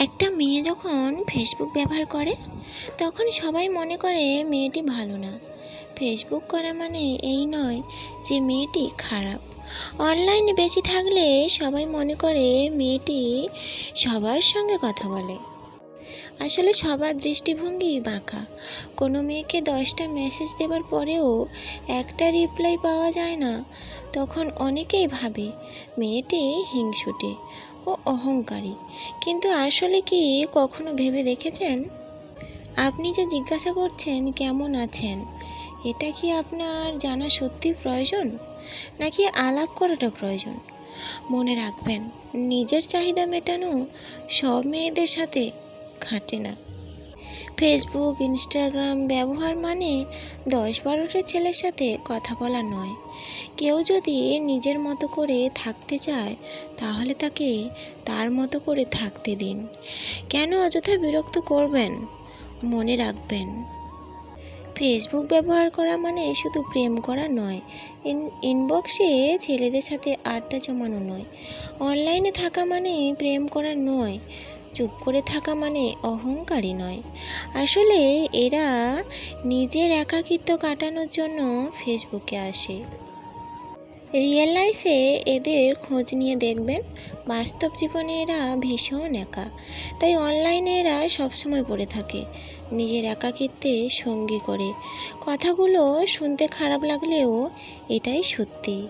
একটা মেয়ে যখন ফেসবুক ব্যবহার করে, তখন সবাই মনে করে মেয়েটি ভালো না। ফেসবুক করা মানে এই নয় যে মেয়েটি খারাপ। অনলাইনে বেশি থাকলে সবাই মনে করে মেয়েটি সবার সঙ্গে কথা বলে। আসলে সবার দৃষ্টিভঙ্গি বাঁকা। কোনো মেয়েকে দশটা মেসেজ দেওয়ার পরেও একটা রিপ্লাই পাওয়া যায় না। তখন অনেকেই ভাবে মেয়েটি হিংসুটে ও অহংকারী। কিন্তু আসলে কি কখনো ভেবে দেখেছেন? আপনি যে জিজ্ঞাসা করছেন, কেমন আছেন? এটা কি আপনার জানা সত্যি প্রয়োজন? নাকি আলাপ করাটা প্রয়োজন? মনে রাখবেন, নিজের চাহিদা মেটানো সব মেয়েদের সাথে খাটে না। ফেসবুক, ইনস্টাগ্রাম ব্যবহার মানে দশ বারোটা ছেলের সাথে কথা বলা নয়। কেউ যদি নিজের মতো করে থাকতে চায়, তাহলে তাকে তার মতো করে থাকতে দিন। কেন অযথা বিরক্ত করবেন? মনে রাখবেন। ফেসবুক ব্যবহার করা মানে শুধু প্রেম করা নয়, ইন ইনবক্সে ছেলেদের সাথে আড্ডা জমানো নয়। অনলাইনে থাকা মানে প্রেম করা নয়, চুপ করে থাকা মানে অহংকারী নয়। আসলে এরা নিজের একাকিত্ব কাটানোর জন্য ফেসবুকে আসে। রিয়েল লাইফে এদের খোঁজ নিয়ে দেখবেন, বাস্তব জীবনে এরা ভীষণ একা। তাই অনলাইনে এরা সবসময় পড়ে থাকে, নিজের একাকিত্বে সঙ্গী করে। কথাগুলো শুনতে খারাপ লাগলেও এটাই সত্যি।